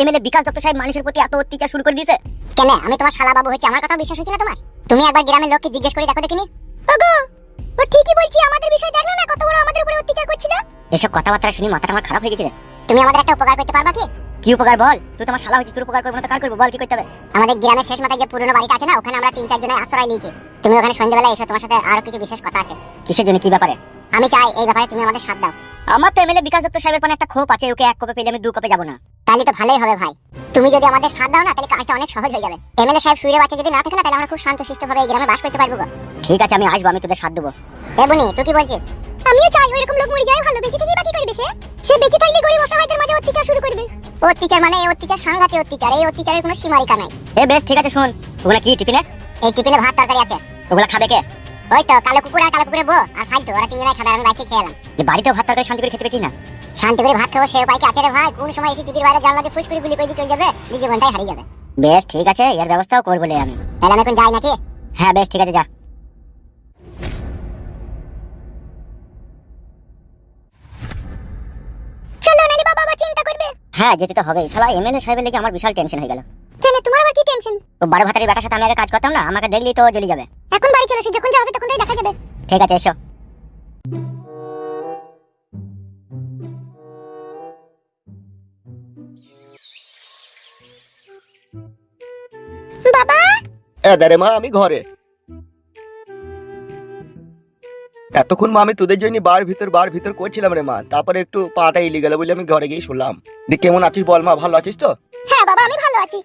MLA Bikash Dutta সাহেব মানুষের প্রতি এত অত্যাচার শুরু করে দিয়েছে? কেন? আমি তোমার শালা বাবু হচ্ছে আমার কথা বিশ্বাস হয়েছিল তোমার? তুমি একবার গ্রামের লোককে জিজ্ঞেস করে দেখো দেখিনি? ওগো! ও ঠিকই বলছি আমাদের বিষয় দেখল না কত বড় আমাদের উপরে অত্যাচার করছিল? এসব কথাবার্তা শুনি মাথাটা আমার খারাপ হয়ে গেছে তুমি আমাদের একটা উপকার করতে পারবা কি? কি উপকার বল? তুই তোমার শালা হয়েছিস তোর উপকার করব না তো কার করব? বল কি করতে হবে? আমাদের গ্রামের শেষ মাথায় যে পুরনো বাড়িটা আছে না ওখানে আমরা তিন চার জনের আশ্রয় নিয়েছি। তুমি ওখানে সন্ধ্যাবেলা এসো তোমার সাথে আরও কিছু বিশেষ কথা আছে। কিসের জন্য? কি ব্যাপারে? আমি চাই এই ব্যাপারে তুমি আমাদের সাথ দাও। আমার তো এমএলএ বিকাশ দত্ত সাহেবের পানে একটা ক্ষোভ আছে ওকে এক কপে পেলে আমি দু কপে যাব না। তাহলে তো ভালোই হবে ভাই। তুমি যদি আমাদের সাথ দাও না তাহলে কাজটা অনেক সহজ হয়ে যাবে। এমএলএ সাহেব শুয়ে বাচ্চা যদি না থাকে না তাহলে আমরা খুব শান্তশিষ্ট ভাবে এই গ্রামে বাস করতে পারব ঠিক আছে আমি আসব আমি তোদের সাথ দেবো। এ বুনি তুই কি বলছিস? আমিও চাই ওইরকম লোক মরে যায় ভালো বেঁচে থেকে বাকি করবে সে। সে বেঁচে থাকলে গরিব অসহায়দের মাঝে অত্যাচার শুরু করবে। অত্যাচার মানে এই অত্যাচার সাংঘাতিক অত্যাচার। এই অত্যাচারের কোনো সীমারেখা নাই। এ বেশ ঠিক আছে শোন। ওগুলা কি টিফিনে? এই টিফিনে ভাত তরকারি আছে। ওগুলা খাবে কে? ওই তো কালো কুকুর আর কালো কুকুরের বউ। আর ফালতু ওরা তিনজনাই খাবে আমি বাইরে খেয়ে এলাম। যে বাড়িতেও ভাত তরকারি শান্তি করে খেতে পেয়েছিস না? শান্তি করে ভাত খাব সে উপায় কি আছে রে ভাই। কোন সময় এসে চুটির বাইরে জানলা দিয়ে ফুস করে গুলি করে চলে যাবে? নিজে জীবনটাই হারিয়ে যাবে। বেশ ঠিক আছে এর ব্যবস্থাও করব লে আমি। তাহলে আমি এখন যাই নাকি? হ্যাঁ বেশ ঠিক আছে যা। চলো নালি বাবা আবার চিন্তা করবে। হ্যাঁ যেতে তো হবেই। শালা এমএলএ সাহেবের লেগে আমার বিশাল টেনশন হয়ে গেল। কেন তোমার আবার কি টেনশন ও বারো ভাতারের বেটার সাথে আমি আগে কাজ করতাম না আমাকে দেখলেই তো জ্বলে যাবে। এখন বাড়ি চলো যখন যা হবে তখন তাই দেখা যাবে। ঠিক আছে এসো। এদারে মা, আমি ঘরে। এতক্ষণ মা, আমি তোদের জন্য বার ভিতর বার ভিতর করছিলাম রে মা। তারপরে একটু পাটা ইলি গেল বলে আমি ঘরে গিয়ে শুনলাম দি কেমন আছিস বল মা, ভালো আছিস তো? হ্যাঁ বাবা, আমি ভালো আছি।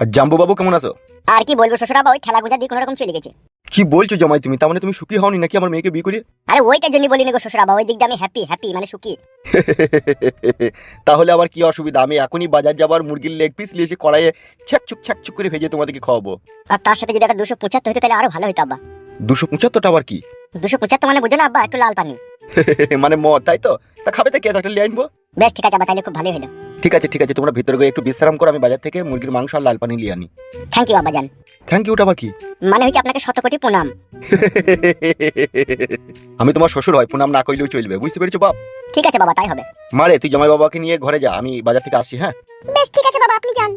আর জাম্বু বাবু কেমন আছো? আর কি বলব শ্বশুরাবা ওই ঠেলা গুজা দিয়ে কোনো রকম চলে গেছে। কি বলছো জামাই তুমি? তার মানে তুমি সুখী হওনি নাকি আমার মেয়েকে বিয়ে করে আরে ওইটার জন্য বলিনি গো শ্বশুরাবা ওই দিক দিয়ে আমি হ্যাপি হ্যাপি মানে সুখী। তাহলে আবার কি অসুবিধা? আমি এখনই বাজার যাবার মুরগির লেগ পিস নিয়ে এসে কড়াইয়ে ছ্যাকচুক ছ্যাকচুক করে ভেজে তোমাদেরকে খাওয়াবো। আর তার সাথে যদি একটা দুশো পঁচাত্তর হতো তাহলে আরও ভালো হতো আব্বা। দুশো পঁচাত্তরটা আবার কি? দুশো পঁচাত্তর মানে বুঝো না আব্বা একটু লাল পানি। মানে মদ তাই তো? তা খাবে তো কে? একটা লিয়ে আনব বেশ ঠিক আছে আব্বা তাহলে খুব ভালোই হলো ঠিক আছে ঠিক আছে তোমরা ভিতরে গিয়ে একটু বিশ্রাম করো আমি বাজার থেকে মুরগির মাংস আর লাল পানি নিয়ে আনি। থ্যাংক ইউ আব্বা জান থ্যাংক ইউটা আবার কি? মানে হচ্ছে আপনাকে শত কোটি প্রণাম। আমি তোমার শ্বশুর হয় প্রণাম না করলেও চলবে বুঝতে পেরেছ বাপ? ঠিক আছে বাবা তাই হবে। মারে তুই জামাই বাবাকে নিয়ে ঘরে যা আমি বাজার থেকে আসছি হ্যাঁ? বেশ ঠিক আছে বাবা আপনি যান।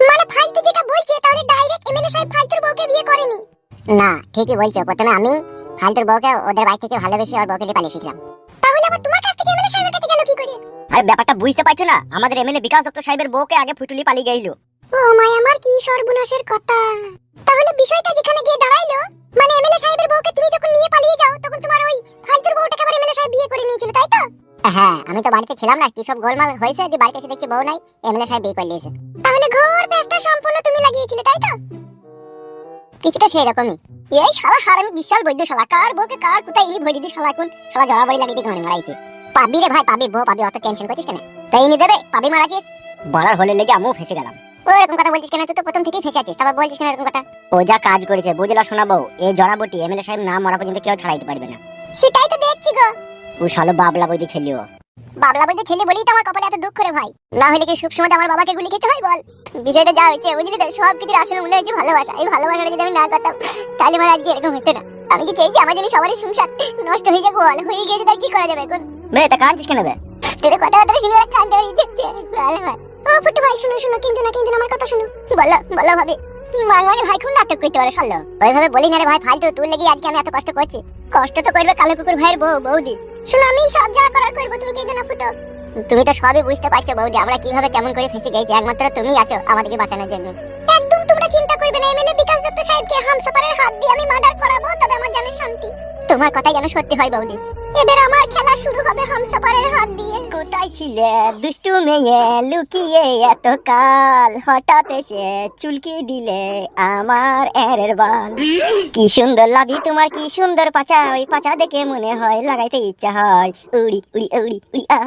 মানে ফালতু যেটা বলছে তাহলে ডাইরেক্ট এমএলএ সাহেব ফালতুর বউকে বিয়ে করেনি। না ঠিকই বলছো প্রথমে আমি ফালতুর বউকে ওদের বাড়ি থেকে ভালোবেসে ওর বউকে নিয়ে পালিয়েছিলাম তাহলে আবার তোমার কাছ থেকে এমএলএ সাহেবের কাছে গেল কি করে? আরে ব্যাপারটা বুঝতে পারছ না? আমাদের এমএলএ বিকাশ দত্ত সাহেবের বউকে আগে ফুটুলি পালিয়ে গেইলো। ও মাই আমার কি সর্বনাশের কথা। তাহলে বিষয়টা যেখানে গিয়ে দাঁড়াইলো মানে এমএলএ সাহেবের বউকে তুমি যখন নিয়ে পালিয়ে যাও তখন তোমার ওই ফালতুর বউটাকে আবার এমএলএ সাহেব বিয়ে করে নিয়েছিল তাই তো? হ্যাঁ আমি তো বাড়িতে ছিলাম না কি সব গোলমাল হয়েছে? যে বাড়িতে এসে দেখছি বউ নাই এমএলএ সাহেব বিয়ে করে নিয়েছে। তাহলে ঘোর পেস্টা সম্পূর্ণ তুমি লাগিয়েছিলে তাই তো? কিছুটা সেই রকমই। এই শালা হারামি বিশাল বৈদ্য শালা। কার বউকে কার কোথায় ইনি ভরে দিদি শালা কোন শালা জড়াবাড়ি লাগিয়ে দিয়ে ঘরে মারাইছে। পাবি রে ভাই পাবি বউ পাবি অত টেনশন করছিস কেন? তাই ইনি দেবে পাবি মারাছিস। বলার হলে লেগে আমিও ফেসে গেলাম। ও এরকম কথা বলছিস কেন? তুই তো প্রথম থেকেই ফেসে আছিস তারপর বলছিস কেন এরকম কথা? ও যা কাজ করেছে বুঝলা শোনাবো এই জড়াবটি এমএলএ সাহেব না মরা পর্যন্ত কেউ ছাড়াইতে পারবে না। সেটাই তো দেখছি গো। ও শালো বাবলা বইতে ছেলিও বাবলা বইতে ছেলে বলেই তো আমার কপালে এত দুঃখ রে ভাই। না হলে কি সবসময় আমার বাবাকে গুলি খেতে হয় বল? বিষয়টা যা হয়েছে বুঝলি তো? সব কিছুর আসলে মনে হয়েছে ভালোবাসা। এই ভালোবাসাটা যদি আমি না করতাম তাহলে আমার আজকে এরকম হতো না। আমি কি চাইছি আমার জন্য সবারই সংসার নষ্ট হয়ে যাবে বল? হয়ে গেছে তার কি করা যাবে এখন? বে তা কাঁদছিস কেন বে? তোদের কথা কথা শুনে আর ইচ্ছে ভালো ভাই ও ফুটু ভাই শুনো শুনো কিন্তু না কিন্তু আমার কথা শুনো। বলো বলো ভাবি। মানমানি ভাই খুব নাটক করতে পারে শালো ওইভাবে বলি না রে ভাই ফালতু তোর লেগে আজকে আমি এত কষ্ট করছি। কষ্ট তো করবে কালো কুকুর ভাইয়ের বউ বৌদি। শোনো, আমি সব যা করার করব, তুমি কিন্তু না ফুটো। তুমি তো সবই বুঝতে পারছ, বৌদি, আমরা কীভাবে কেমন করে ফেসে গেছি, একমাত্র তুমি আছো আমাদেরকে বাঁচানোর জন্য। একদম তোমরা চিন্তা করবে না, এমএলএ বিকাশ দত্ত সাহেবকে হামসাপারের হাত দিয়ে আমি মার্ডার করাবো, তবে আমার জানে শান্তি। তোমার কথাই যেন সত্যি হয়, বৌদি। এবার আমার খেলা শুরু হবে হামসাপারের হাত দিয়ে। কোথায় ছিলে? দুষ্টু মেয়ে লুকিয়ে এত কাল হঠাৎ এসে চুলকি দিলে আমার এরের বাল। কি সুন্দর লাগি তোমার কি সুন্দর পাচা ওই পাচা দেখে মনে হয় লাগাইতে ইচ্ছা হয়। উড়ি উড়ি উড়ি উড়ি আ।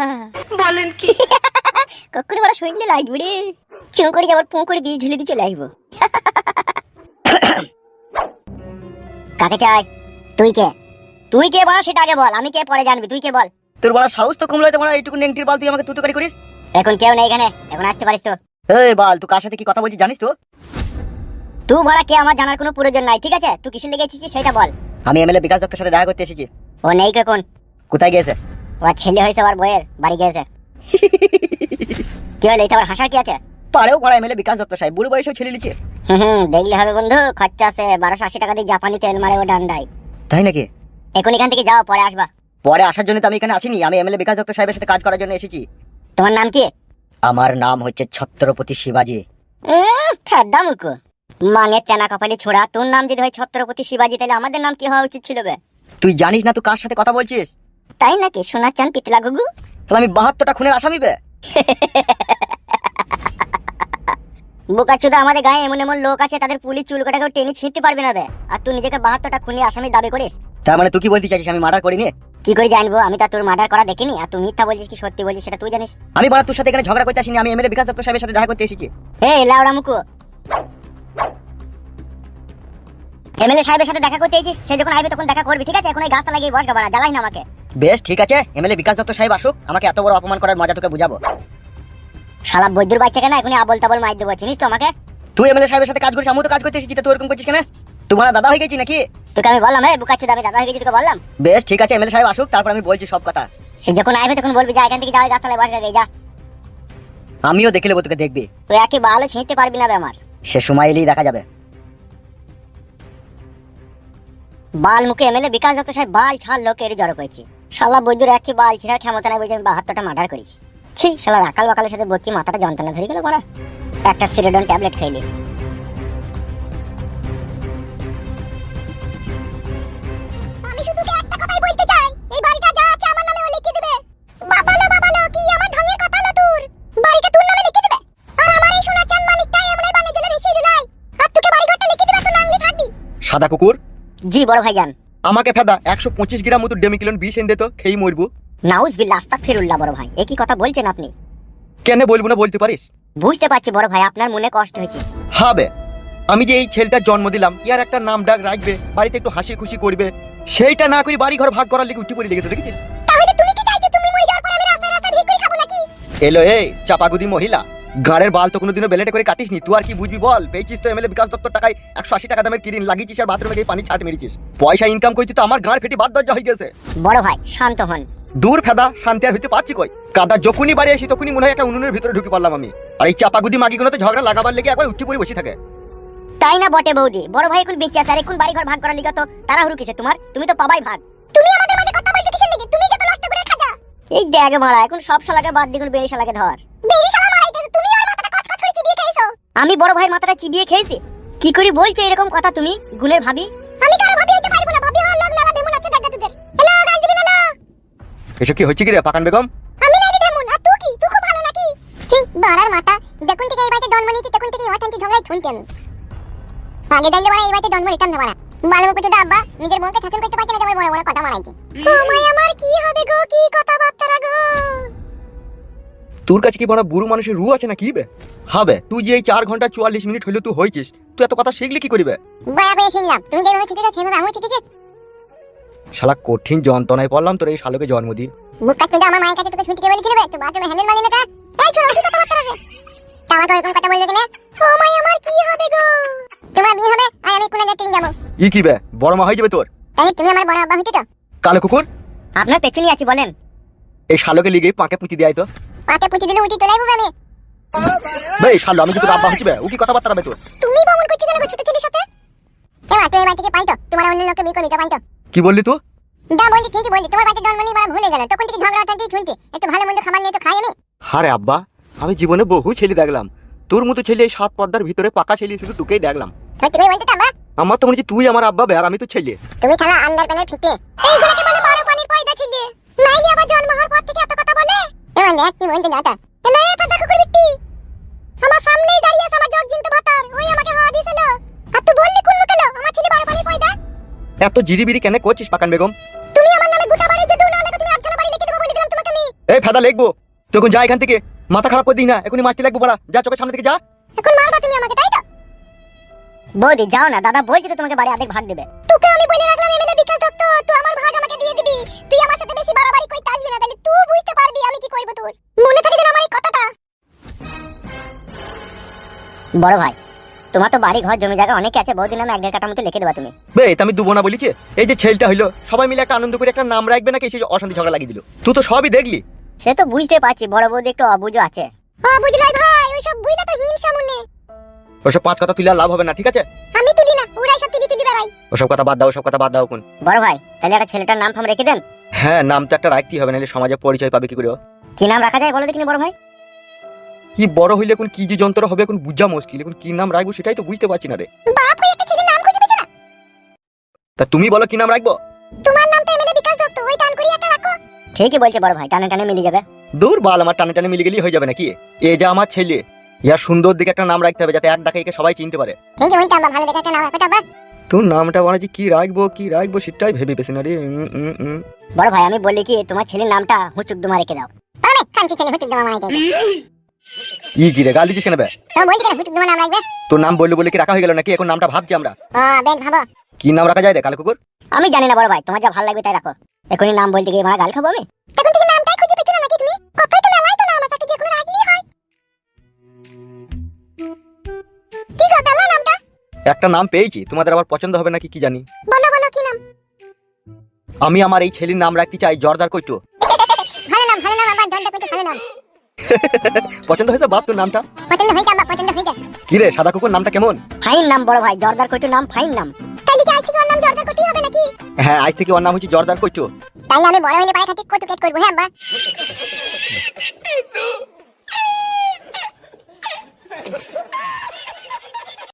বলেন কি? কখন বড় সৈন্য লাগবে রে। চুঁ করে যাবার পুঁ করে বীজ ঢেলে দিয়ে চলে আসব। কাকে চাই? তুই কে? তুই কে বল সেটা আগে বল আমি কে পরে জানবি তুই কে বল? তোর বড় সাহস তো কমলো তোমার এইটুকু নেংটির বাল তুই আমাকে তুতুকারি করিস? এখন কেউ নেই এখানে এখন আসতে পারিস তো। এই বাল তুই কার সাথে কি কথা বলছিস জানিস তো? তুই বড়া কে আমার জানার কোনো প্রয়োজন নাই ঠিক আছে? তুই কিসের লেগে এসেছিস সেটা বল। আমি এমএলএ বিকাশ দত্তের সাথে দেখা করতে এসেছি। ও নেই কে কোন? কোথায় গেছে ও ছেলে হয়েছে আবার বইয়ের বাড়ি গেছে কি হলো এটা আবার হাসার কি আছে? পারেও পড়া এমএলএ বিকাশ দত্ত সাহেব বুড়ো বয়সেও ছেলে লিছে হুম হুম দেখলে হবে বন্ধু খরচা আছে বারোশো আশি টাকা দিয়ে জাপানি তেল মারে ও ডান্ডাই তাই নাকি? এখন এখান থেকে যাও পরে আসবা। পরে আসার জন্য তো আমি এখানে আসিনি। আমি এমএলএ বিকাশ দত্ত সাহেবের সাথে কাজ করার জন্য এসেছি। তোমার নাম কি? আমার নাম হচ্ছে ছত্রপতি শিবাজি। ফেদ্দা মুকু মাঙের তেনা কপালি ছোড়া তোর নাম যদি হয় ছত্রপতি শিবাজি তাহলে আমাদের নাম কি হওয়া উচিত ছিল বে? তুই জানিস না তুই কার সাথে কথা বলছিস? তাই নাকি সোনার চান পিতলা গুগু তাহলে আমি বাহাত্তরটা খুনের আসামি বে? বোকা চুদা আমাদের গায়ে এমন এমন লোক আছে তাদের পুলিশ চুল কাটাকেও টেনে ছিঁড়তে পারবে না বে। আর তুই নিজেকে বাহাত্তরটা খুনি আসামি দাবি করিস? তার মানে তুই কি বলতে চাইছিস আমি মার্ডার করিনি? কি করে জানব? আমি তো তোর মার্ডার করা দেখিনি। আর তুই মিথ্যা বলছিস কি সত্যি বলছিস সেটা তুই জানিস। আমি বড় তোর সাথে এখানে ঝগড়া করতে আসিনি আমি এমএলএ বিকাশ দত্ত সাহেবের সাথে দেখা করতে এসেছি। হে লাউড়া মুকু। এমএলএ সাহেবের সাথে দেখা করতে এসেছিস? সে যখন আসবে তখন দেখা করবি ঠিক আছে? এখন এই গাছটা লাগিয়ে বস গাবারা। জ্বালাই না আমাকে। বেশ ঠিক আছে। এমএলএ বিকাশ দত্ত সাহেব আসুক আমাকে এত বড় অপমান করার মজা তোকে বুঝাবো। শালা বৈদ্যুর বাচ্চা কেন? এখনই আবল তাবল মার দেবো চিনিস তো আমাকে? তুই এমএলএ সাহেবের সাথে কাজ করিস আমিও তো কাজ করতে এসেছি তুই এরকম করছিস কেন? তোমার দাদা হয়ে গেছি নাকি? তোকে আমি বললাম হ্যাঁ বুকাচ্ছ দাবি দাদা হয়ে গেছি তোকে বললাম? বেশ ঠিক আছে এমএলএ সাহেব আসুক তারপর আমি বলছি সব কথা। সে যখন আসবে তখন বলবি যা এখান থেকে যাও গাছতলায় বস গে যা। আমিও দেখে নেব তোকে দেখবি। তুই একে ভালো ছিঁড়তে পারবি না বে আমার। সে সময় এলেই দেখা যাবে। বাল মুখে এমএলএ বিকাশ দত্ত সাহেব বাল ছাড় লোকের জড়ো করেছে। শালা বৈদ্যুর একই বাল ছিঁড়ার ক্ষমতা নাই বুঝে আমি বাহাত্তরটা মার্ডার করেছি। ছি শালা রাকাল বাকালের সাথে বকি মাথাটা যন্ত্রণা ধরে গেল পড়া একটা সিরেডন ট্যাবলেট খাইলি। আমি শুধু একটা কথাই বলতে চাই। এই বাড়িটা যা আছে আমার নামে লিখে দেবে। বাবালো বাবালো কি আমার ঢঙের কথা হলো তোর? বাড়িটা তোর নামে লিখে দেবে? আর আমার এই সোনার চাঁদ মানিকটা এমনি বানে জলে ভেসে লুলাই আর তোকে বাড়িঘরটা লিখে দেবে তোর নাম লিখে থাকবি সাদা কুকুর? জি বড় ভাইজান। আমাকে ফেদা একশো পঁচিশ গ্রাম মতো ডেমিকিলন বিষ এনে দে তো খেয়ে মরবো। নাউজ বিল্লা আস্তাক ফিরুল্লাহ বড় ভাই। একই কথা বলছেন আপনি? কেন বলব না বলতে পারিস? বুঝতে পারছি বড় ভাই আপনার মনে কষ্ট হয়েছে। হবে আমি যে এই ছেলেটার জন্ম দিলাম ইয়ার একটা নাম ডাক রাখবে বাড়িতে একটু হাসি খুশি করবে সেইটা না করি বাড়ি ঘর ভাগ করার উঠে পড়ে লেগেছে দেখেছিস? তাহলে তুমি কি চাইছো তুমি মরে যাওয়ার পর আমি রাস্তায় রাস্তায় করে খাব নাকি? এলো এই চাপাগুদি মহিলা গাড়ের বাল তো কোনোদিনও বেলেটে করে কাটিস নি তুই আর কি বুঝবি বল? পেয়েছিস তো এমএলএ বিকাশ দত্তর টাকায় একশো আশি টাকা দামের কিরিন লাগিয়েছিস আর বাথরুমে গিয়ে পানি ছাট মেরেছিস। পয়সা ইনকাম করছিস তো আমার গাঁড় ফেটে বাদ দরজা হয়ে গেছে। বড় ভাই শান্ত হন। দূর ফেদা, শান্তি আর হইতে পারছি কই? কাদা যখনই বাড়ি আসি, তখনই মনে হয় একটা উনুনের ভিতরে ঢুকে পারলাম আমি। আর এই চাপাগুদি মাগিগুলো তো ঝগড়া লাগাবার লেগে একবার উঠে পড়ে বসে থাকে। তাই না বটে বৌদি? বড় ভাই এখন বেঁচে আছে আর এখন বাড়ি ঘর ভাগ করার লিগা তো তাড়াহুড়ো কিসে তোমার? তুমি তো পাবাই ভাগ। তুমি আমাদের মাঝে কথা বলছো কিসের লেগে? তুমি যত নষ্ট করে খাজা। এই দেখ মারা, এখন সব শালাকে বাদ দিয়ে বেরি শালাকে ধর। বেরি শালা মারাইতেছো তুমি আর মাথাটা কচকচ করে চিবিয়ে খাইছো আমি বড় ভাইয়ের মাথাটা চিবিয়ে খেয়েছি? কি করে বলছো এরকম কথা তুমি গুণের ভাবি? আমি কারও এসব কি হচ্ছে কি রে পাকান বেগম? আমি নাইলি দেমন আর তুই কি? তুই খুব ভালো নাকি? ঠিক বাড়ার মাথা। দেখুন থেকে এই বাড়িতে জন্ম নিয়েছি তখন থেকে অশান্তি ঝগড়াই শুনছি আমি। আগে জানলে বাড়া এই বাড়িতে জন্ম নিতাম না বাড়া। ভালো মুখে তো আব্বা নিজের মনকে শাসন করতে পারছে না বড় বড় কথা মারাইতে ওমাই আমার কি হবে গো? কি কথাবার্তা গো? তোর কাছে কি বড় বুড়ো মানুষের রু আছে না কি বে হবে তুই যে এই চার ঘণ্টা চুয়াল্লিশ মিনিট হইলে তুই হয়েছিস তুই এত কথা শিখলি কি করিবে? পেয়ে শিখলাম। তুমি যেভাবে শিখেছো সেভাবে আমিও শিখেছি। শালা কঠিন যন্ত্রণায় পড়লাম তোর এই শালোকে জন্ম দিয়ে মুখ কাটতে আমার মায়ের কাছে তোকে শুনতে কে বলেছিল বে। তুই বাথরুমে হ্যান্ডেল মারলি না তা। এই ছোড়া কি কথাবার্তা রে তা আমাকে ওরকম কথা বলবে কিনা? ওমাই আমার কি হবে গো? তোমার বিয়ে হবে? আর আমি কোন জায়গায় যাব। ই কি বে? বড় মা হয়ে যাবে তোর? তাই তুমি আমার বড় আব্বা হইতে তো? কালো কুকুর? আপনার পেছনেই আছি বলেন। এই শালোকে লিগে পাকে পুঁতি দেয় তো। পাতে পুঁতি দিলে উঠি তোলাই হবে আমি। বে শালো আমি কিন্তু আব্বা হচ্ছি বে। ও কি কথাবার্তা হবে তোর? তুমি বমন করছ কেন ছোট ছেলের সাথে? এবার তুই এবার থেকে পাইতো তোমার অন্য লোককে বিয়ে করে নিতে পাইতো কি বললি তুই? দা বলছি ঠিকই বলছি তোমার বাড়িতে জন্ম নিয়ে মারা ভুলে গেল তখন থেকে ঝগড়া অশান্তি শুনতে একটু ভালো মন্দ খাবার নিয়ে তো খাই আমি। হারে আব্বা আমি জীবনে বহু ছেলে দেখলাম তোর মতো ছেলে এই সাত পর্দার ভিতরে পাকা ছেলে শুধু তোকেই দেখলাম। সত্যি করে বলতে তো আব্বা? আমার তো মনে হচ্ছে তুই আমার আব্বা বে আর আমি তো ছেলে। তুমি খেলা আন্ডার প্যানেল ফিতে এইগুলোকে বলে বারো পানির পয়দা ছেলে নাইলে আবার জন্ম হওয়ার পর থেকে এত কথা বলে? নেক কি মনতে নাটা এলো এ পাতা কুকুর বিটি আমার সামনেই দাঁড়িয়ে আছে আমার জগ জিনতে ভাতার ওই আমাকে হাওয়া দিছিল আর তুই বললি কোন মুখেলো আমার ছেলে বারো পানির পয়দা এত জিরিবিরি কেন করছিস পাকান বেগম? তুমি আমার নামে গোটা বাড়ি যদি না তুমি আটখানা বাড়ি লিখে দেবো বলে দিলাম তোমাকে আমি। এই ফেদা লিখব। তখন যা এখান থেকে মাথা খারাপ করে দিই না এখনই মাছটি লাগবো বড়া। যা চোখের সামনে থেকে যা। এখন মারবা তুমি আমাকে তাই তো? বৌদি যাও না দাদা বলছি তো তোমাকে বাড়ি অর্ধেক ভাগ দেবে। তোকে আমি বলে রাখলাম এমএলএ বিকাশ দত্ত তুই আমার ভাগ আমাকে দিয়ে দিবি। তুই আমার সাথে বেশি বাড়াবাড়ি করতে আসবি না তাহলে তুই বুঝতে পারবি আমি কি করব তোর। মনে থাকে যেন আমার এই কথাটা। বড় ভাই তোমার তো বাড়ি ঘর জমি জায়গা অনেক আছে বহুদিন আমি এক দেড় কাটা মতো লিখে দেবা তুমি। বে এটা আমি দুবো না বলিছে। এই যে ছেলেটা হইল সবাই মিলে একটা আনন্দ করে একটা নাম রাখবে নাকি সেই অশান্তি ঝগড়া লাগিয়ে দিল। তুই তো সবই দেখলি। সে তো বুঝতে পারছি বড় বৌদি একটু অবুঝো আছে। ও বুঝলাই ভাই ওইসব বুঝলা তো হিংসা মনে। ওসব পাঁচ কথা তুলে লাভ হবে না ঠিক আছে? আমি তুলি না ওরাই সব তুলি তুলি বেড়াই ওসব কথা বাদ দাও ওসব কথা বাদ দাও কোন বড় ভাই তাহলে একটা ছেলেটার নাম ফাম রেখে দেন। হ্যাঁ নাম তো একটা রাখতেই হবে নাহলে সমাজে পরিচয় পাবে কি করে কি নাম রাখা যায় বলো দেখিনি বড় ভাই? কি বড় হইলে কোন কি যে যন্ত্র হবে কোন বুঝা মুশকিল এখন কি নাম রাখব সেটাই তো বুঝতে পারছি না রে। বাপ হয়ে একটা ছেলের নাম খুঁজে পেছো না? তা তুমি বলো কি নাম রাখব? তোমার নাম তো এমএলএ বিকাশ দত্ত ওই টান করি একটা রাখো। ঠিকই বলছে বড় ভাই টানে টানে মিলে যাবে। দূর বাল আমার টানে টানে মিলে গেলেই হয়ে যাবে নাকি? এ যে আমার ছেলে ইয়ার সুন্দর দিকে একটা নাম রাখতে হবে যাতে এক ডাকে একে সবাই চিনতে পারে। এই যে ওইটা আমরা ভালো দেখে একটা নাম রাখো বাবা তোর নামটা বানাচ্ছি কি রাখব কি রাখব সেটাই ভেবে পেছি না রে। উম, উম, উম। বড় ভাই আমি বলি কি তোমার ছেলের নামটা হুচুক দুমা রেখে দাও। আরে কানকি ছেলে হুটুক দেওয়া মানে দেবে ই কি রে গাল কেন বে? তোর নাম বললে বলে কি রাখা হয়ে গেল নাকি? এখন নামটা ভাবছি আমরা। কি নাম রাখা যায় রে কালো কুকুর? আমি জানি না বড় ভাই তোমার যা ভালো লাগবে তাই রাখো। এখনই নাম বলতে গিয়ে গাল খাব আমি? এখন থেকে নামটাই খুঁজে পেছো না নাকি তুমি? কতই তো মেলাই তো নাম আছে যে কোনো রাখলেই হয়। কি গো পেলা নামটা? একটা নাম পেয়েছি তোমাদের আবার পছন্দ হবে নাকি কি জানি? বলো বলো কি নাম? আমি আমার এই ছেলের নাম রাখতে চাই জর্দার কইটো। ভালো নাম ভালো নাম আমার দলটা কিন্তু ভালো নাম। পছন্দ হয়েছে বাপ তোর নামটা? পছন্দ হয়েছে আমার পছন্দ হয়েছে। কি রে সাদা কুকুর নামটা কেমন? ফাইন নাম বড় ভাই জর্দার কইটু নাম ফাইন নাম। তাইলে কি আজ থেকে ওর নাম জর্দার কইটু হবে নাকি? হ্যাঁ আজ থেকে ওর নাম হচ্ছে জর্দার কইটু। তাইলে আমি বড় হইলে পায়ে খাটি কইটু কেট করব হ্যাঁ আব্বা?